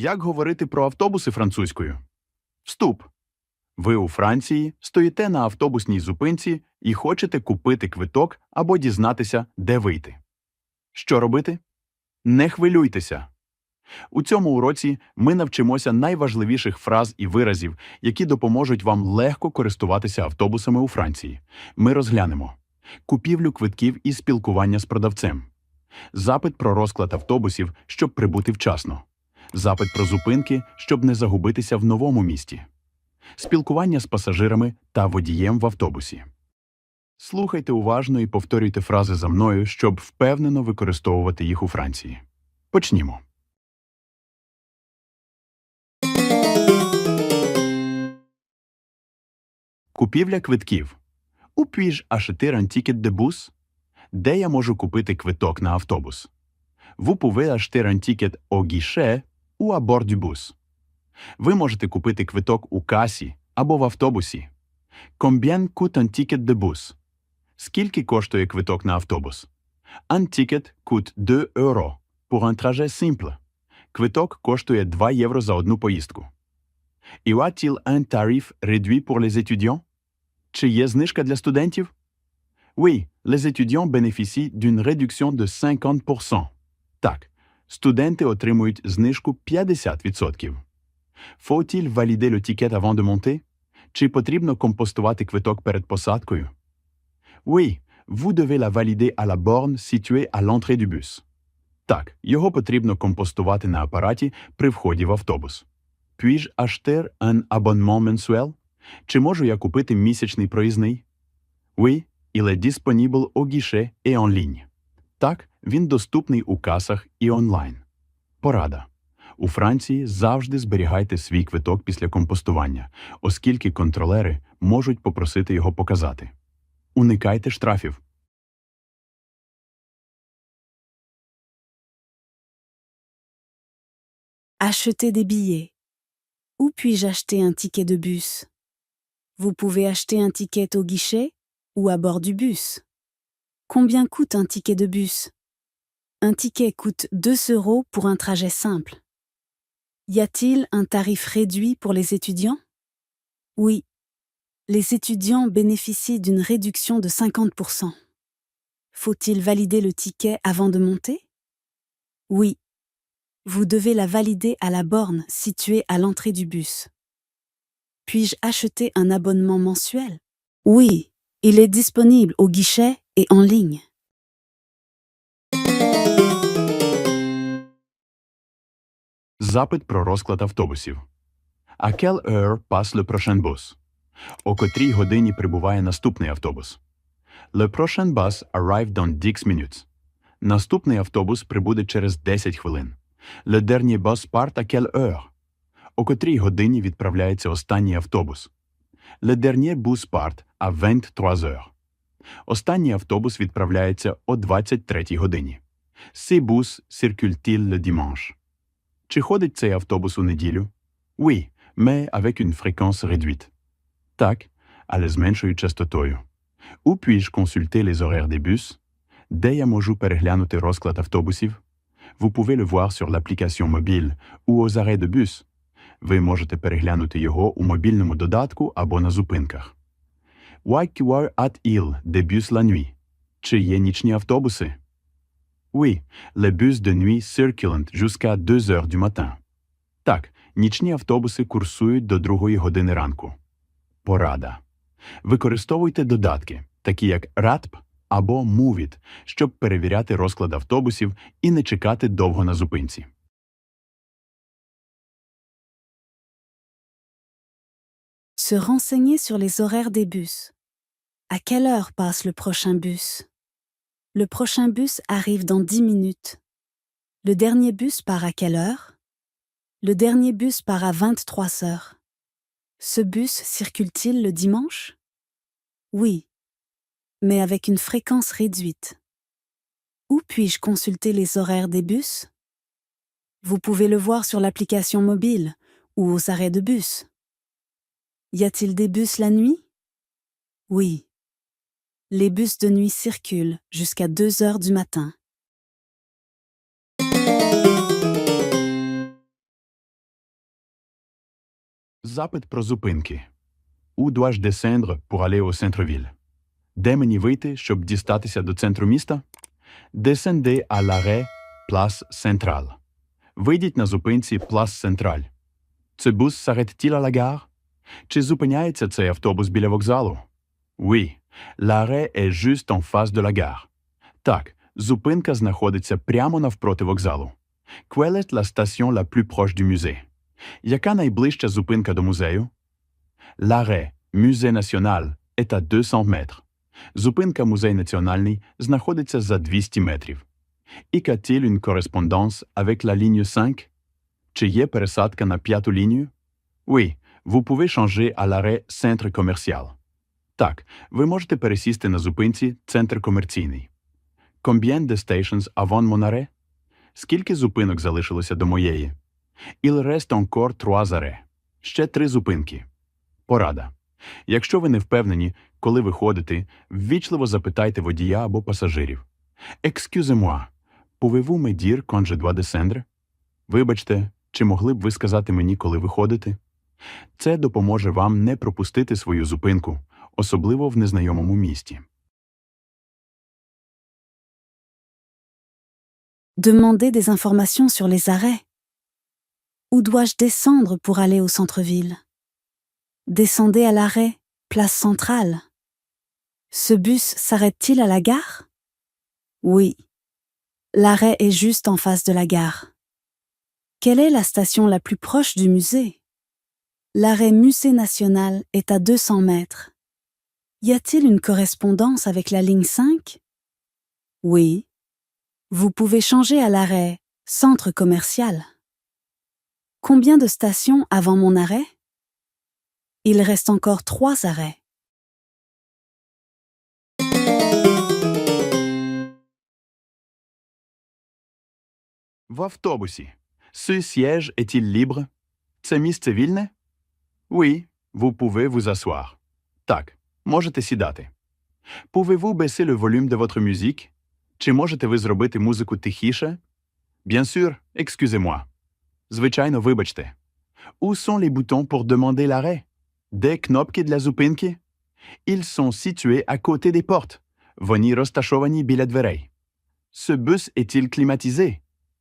Як говорити про автобуси французькою? Вступ. Ви у Франції стоїте на автобусній зупинці і хочете купити квиток або дізнатися, де вийти. Що робити? Не хвилюйтеся. У цьому уроці ми навчимося найважливіших фраз і виразів, які допоможуть вам легко користуватися автобусами у Франції. Ми розглянемо купівлю квитків і спілкування з продавцем, запит про розклад автобусів, щоб прибути вчасно, запит про зупинки, щоб не загубитися в новому місті, спілкування з пасажирами та водієм в автобусі. Слухайте уважно і повторюйте фрази за мною, щоб впевнено використовувати їх у Франції. Почнімо. Купівля квитків. У acheter un ticket de bus? Де я можу купити квиток на автобус? Vous pouvez acheter un ticket au guichet ou à bord du bus. Ви можете купити квиток у касі або в автобусі. Combien coûte un ticket de bus? Скільки коштує квиток на автобус? Un ticket coûte 2 euros pour un trajet simple. Квиток коштує 2 євро за одну поїздку. Y a-t-il un tarif réduit pour les étudiants? Чи є знижка для студентів? Oui, les étudiants bénéficient d'une réduction de 50%. Так, студенти отримують знижку 50%. Faut-il valider le ticket avant de monter? Чи потрібно компостувати квиток перед посадкою? Oui, vous devez la valider à la borne située à l'entrée du bus. Так, його потрібно компостувати на апараті при вході в автобус. Puis-je acheter un abonnement mensuel? Чи можу я купити місячний проїзний? Oui, il est disponible au guichet et en ligne. Так, він доступний у касах і онлайн. Порада. У Франції завжди зберігайте свій квиток після компостування, оскільки контролери можуть попросити його показати. Уникайте штрафів. Acheter des billets. Où puis-je acheter un ticket de bus Vous pouvez acheter un ticket au guichet ou à bord du bus. Combien coûte un ticket de bus? Un ticket coûte 2 euros pour un trajet simple. Y a-t-il un tarif réduit pour les étudiants? Oui. Les étudiants bénéficient d'une réduction de 50%. Faut-il valider le ticket avant de monter? Oui. Vous devez la valider à la borne située à l'entrée du bus. Puis-je acheter un abonnement mensuel? Oui, il est disponible au guichet et en ligne. Запит про розклад автобусів. Passe le prochain bus? О котрій годині прибуває наступний автобус? Le prochain bus arrive dans 10 minutes. Наступний автобус прибуде через 10 хвилин. Le dernier bus part à quelle heure? О котрій годині відправляється останній автобус? Le dernier bus part à 23 heures. Останній автобус відправляється о 23-й годині. Ces bus circulent-ils le dimanche? Чи ходить цей автобус у неділю? Oui, mais avec une fréquence réduite. Так, але з меншою частотою. Où puis-je consulter les horaires des bus? Де я можу переглянути розклад автобусів? Vous pouvez le voir sur l'application mobile ou aux arrêts de bus. Ви можете переглянути його у мобільному додатку або на зупинках. Why at-il des bus la nuit? Чи є нічні автобуси? Oui, les bus de nuit circulent jusqu'à 2 heures du matin. Так, нічні автобуси курсують до другої години ранку. Порада. Використовуйте додатки, такі як RATP або MOVIT, щоб перевіряти розклад автобусів і не чекати довго на зупинці. Se renseigner sur les horaires des bus. À quelle heure passe le prochain bus? Le prochain bus arrive dans 10 minutes. Le dernier bus part à quelle heure? Le dernier bus part à 23 heures. Ce bus circule-t-il le dimanche? Oui, mais avec une fréquence réduite. Où puis-je consulter les horaires des bus? Vous pouvez le voir sur l'application mobile ou aux arrêts de bus. Y a-t-il des bus la nuit Oui. Les bus de nuit circulent jusqu'à 2 heures du matin. Запит про зупинки. Où dois-je descendre pour aller au centre-ville? Де мені вийти, щоб дістатися до центру міста? Descendez à l'arrêt Place Centrale. Вийдіть на зупинці Place Centrale. Ce bus s'arrête-t-il à la gare? Чи зупиняється цей автобус біля вокзалу? Oui, l'arrêt est juste en face de la gare. Так, зупинка знаходиться прямо навпроти вокзалу. Quelle est la station la plus proche du musée? Яка найближча зупинка до музею? L'arrêt Musée National est à 200 метрів. Зупинка Музей Національний знаходиться за 200 метрів. A-t-il une correspondance avec la ligne 5? Чи є пересадка на п'яту лінію? Oui, vous pouvez changer à l'arrêt Centre Commercial. Так, ви можете пересісти на зупинці Центр комерційний. Combien de stations avant mon arrêt? Скільки зупинок залишилося до моєї? Il reste encore trois arrêts. Ще три зупинки. Порада. Якщо ви не впевнені, коли виходити, ввічливо запитайте водія або пасажирів. Excusez-moi, pouvez-vous me dire quand je dois descendre? Вибачте, чи могли б ви сказати мені, коли виходити? Це допоможе вам не пропустити свою зупинку, особливо в незнайомому місті. Demandez des informations sur les arrêts. Où dois-je descendre pour aller au centre-ville Descendez à l'arrêt, place centrale. Ce bus s'arrête-t-il à la gare Oui. L'arrêt est juste en face de la gare. Quelle est la station la plus proche du musée L'arrêt Musée national est à 200 mètres. Y a-t-il une correspondance avec la ligne 5 Oui. Vous pouvez changer à l'arrêt Centre commercial. Combien de stations avant mon arrêt Il reste encore trois arrêts. В автобусі. Ce siège est-il libre? Це місце вільне? Oui, vous pouvez vous asseoir. Так, можете сідати. Pouvez-vous baisser le volume de votre musique? Чи можете ви зробити музику тихіше? Bien sûr, excusez-moi. Звичайно, вибачте. Où sont les boutons pour demander l'arrêt? Де кнопки для зупинки? Ils sont situés à côté des portes. Вони розташовані біля дверей. Ce bus est-il climatisé?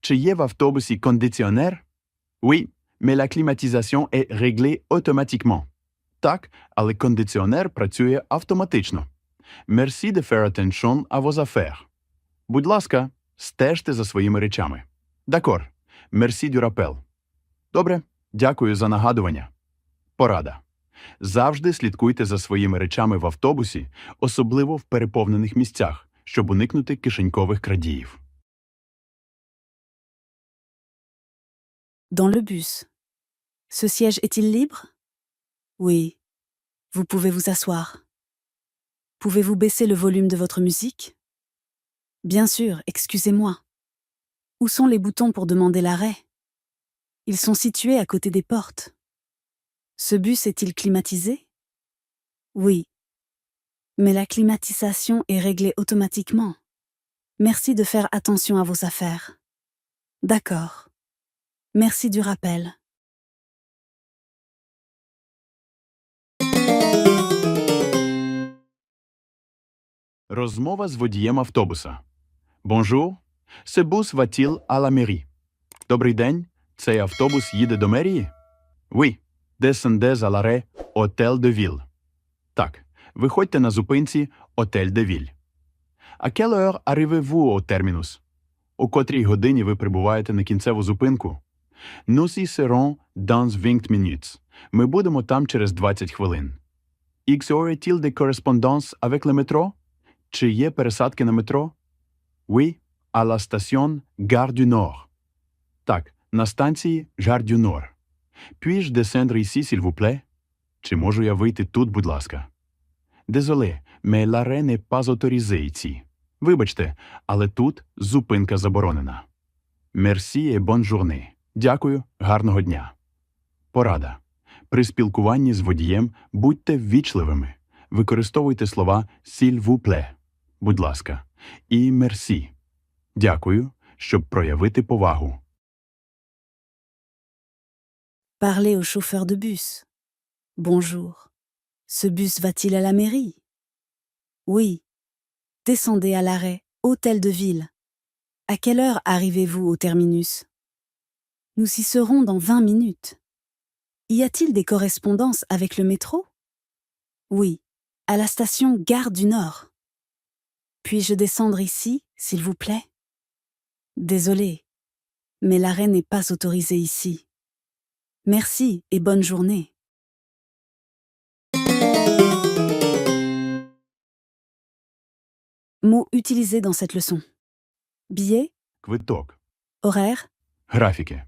Чи є в автобусі кондиціонер? Oui, mais la climatisation est réglée automatiquement. Так, але кондиціонер працює автоматично. Merci de faire attention à vos affaires. Будь ласка, стежте за своїми речами. D'accord. Merci du rappel. Добре, дякую за нагадування. Порада. Завжди слідкуйте за своїми речами в автобусі, особливо в переповнених місцях, щоб уникнути кишенькових крадіїв. Dans le bus. Ce siège est-il libre? Oui. Vous pouvez vous asseoir. Pouvez-vous baisser le volume de votre musique? Bien sûr, excusez-moi. Où sont les boutons pour demander l'arrêt? Ils sont situés à côté des portes. Ce bus est-il climatisé? Oui. Mais la climatisation est réglée automatiquement. Merci de faire attention à vos affaires. D'accord. Merci du rappel. Розмова з водієм автобуса. Bonjour, ce bus va-t-il à la mairie? Добрий день. Цей автобус їде до мерії? Oui. À l'arrêt Hôtel de Ville. Так. Виходьте на зупинці Hôtel de Ville. Quelle heure arrivez-vous au terminus? У котрій годині ви прибуваєте на кінцеву зупинку? Nous y serons dans 20 minutes. Ми будемо там через 20 хвилин. Aurait-il des correspondances avec le métro? Чи є пересадки на метро? Oui, à la station Gare du Nord. Так, на станції Gare du Nord. Puis-je descendre ici, s'il vous plaît? Чи можу я вийти тут, будь ласка? Désolé, mais l'arrêt n'est pas autorisé ici. Вибачте, але тут зупинка заборонена. Merci et bonne journée. Дякую, гарного дня. Порада. При спілкуванні з водієм будьте ввічливими. Використовуйте слова «s'il vous plaît» – будь ласка, і «merci» – дякую, щоб проявити повагу. Parlez au chauffeur de bus. Bonjour. Ce bus va-t-il à la mairie Oui. Descendez à l'arrêt, hôtel de ville. À quelle heure arrivez-vous au terminus Nous y serons dans 20 minutes. Y a-t-il des correspondances avec le métro Oui, à la station Gare du Nord. Puis-je descendre ici, s'il vous plaît Désolé, mais l'arrêt n'est pas autorisé ici. Merci et bonne journée. Mots utilisés dans cette leçon. Billet, Квиток. horaire, Графіки.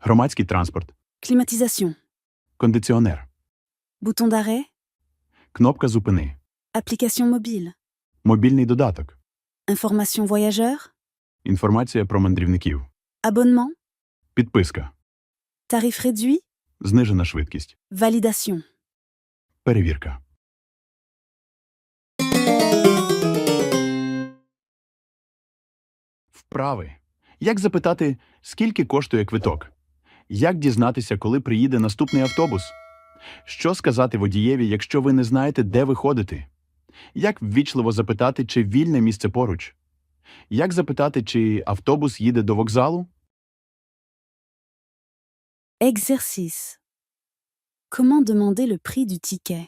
Громадський транспорт. climatisation, Кондиціонер. bouton d'arrêt, Кнопка зупини. application mobile, Мобільний додаток. information voyageur, Інформація про мандрівників. abonnement, Підписка. tarif réduit, Знижена швидкість. validation. Перевірка. Вправи. Як запитати, скільки коштує квиток? Як дізнатися, коли приїде наступний автобус? Що сказати водієві, якщо ви не знаєте, де виходити? Як ввічливо запитати, чи вільне місце поруч? Як запитати, чи автобус їде до вокзалу? Exercice. Comment demander le prix du ticket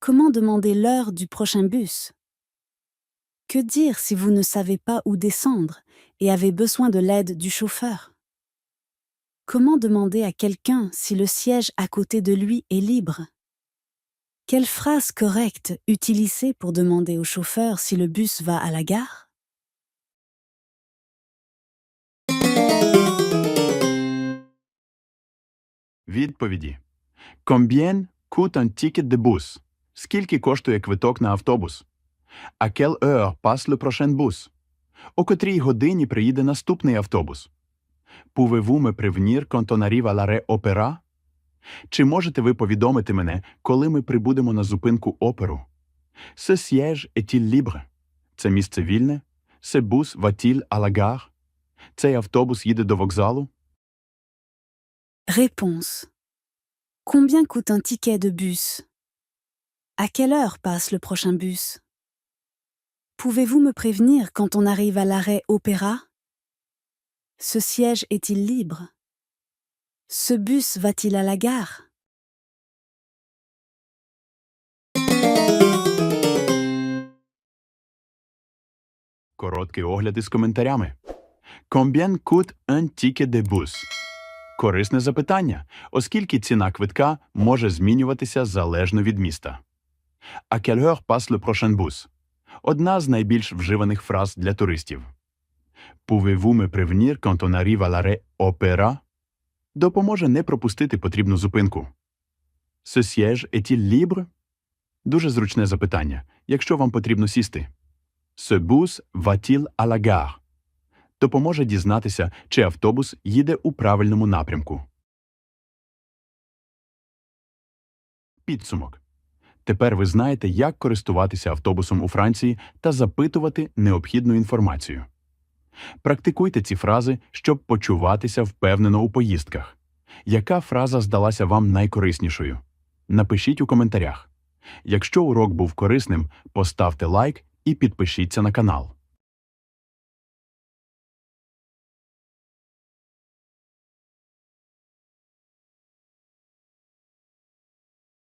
Comment demander l'heure du prochain bus Que dire si vous ne savez pas où descendre et avez besoin de l'aide du chauffeur Comment demander à quelqu'un si le siège à côté de lui est libre Quelle phrase correcte utiliser pour demander au chauffeur si le bus va à la gare Відповіді. Combien coûte un ticket de bus? Скільки коштує квиток на автобус? Heure passe le prochain bus? О котрій годині приїде наступний автобус? On arrive à l'arrêt opéra? Чи можете ви повідомити мене, коли ми прибудемо на зупинку оперу? Ce siège est-il libre? Це місце вільне? Va-t-il à la gare? Цей автобус їде до вокзалу? Réponse. Combien coûte un ticket de bus À quelle heure passe le prochain bus Pouvez-vous me prévenir quand on arrive à l'arrêt Opéra Ce siège est-il libre Ce bus va-t-il à la gare Короткий огляд із коментарями. Combien coûte un ticket de bus? Корисне запитання, оскільки ціна квитка може змінюватися залежно від міста. À quelle heure passe le prochain bus? Одна з найбільш вживаних фраз для туристів. Quand on arrive à l'arrêt opéra? Допоможе не пропустити потрібну зупинку. Ce siège est-il? Дуже зручне запитання, якщо вам потрібно сісти. À la gare? Допоможе дізнатися, чи автобус їде у правильному напрямку. Підсумок. Тепер ви знаєте, як користуватися автобусом у Франції та запитувати необхідну інформацію. Практикуйте ці фрази, щоб почуватися впевнено у поїздках. Яка фраза здалася вам найкориснішою? Напишіть у коментарях. Якщо урок був корисним, поставте лайк і підпишіться на канал.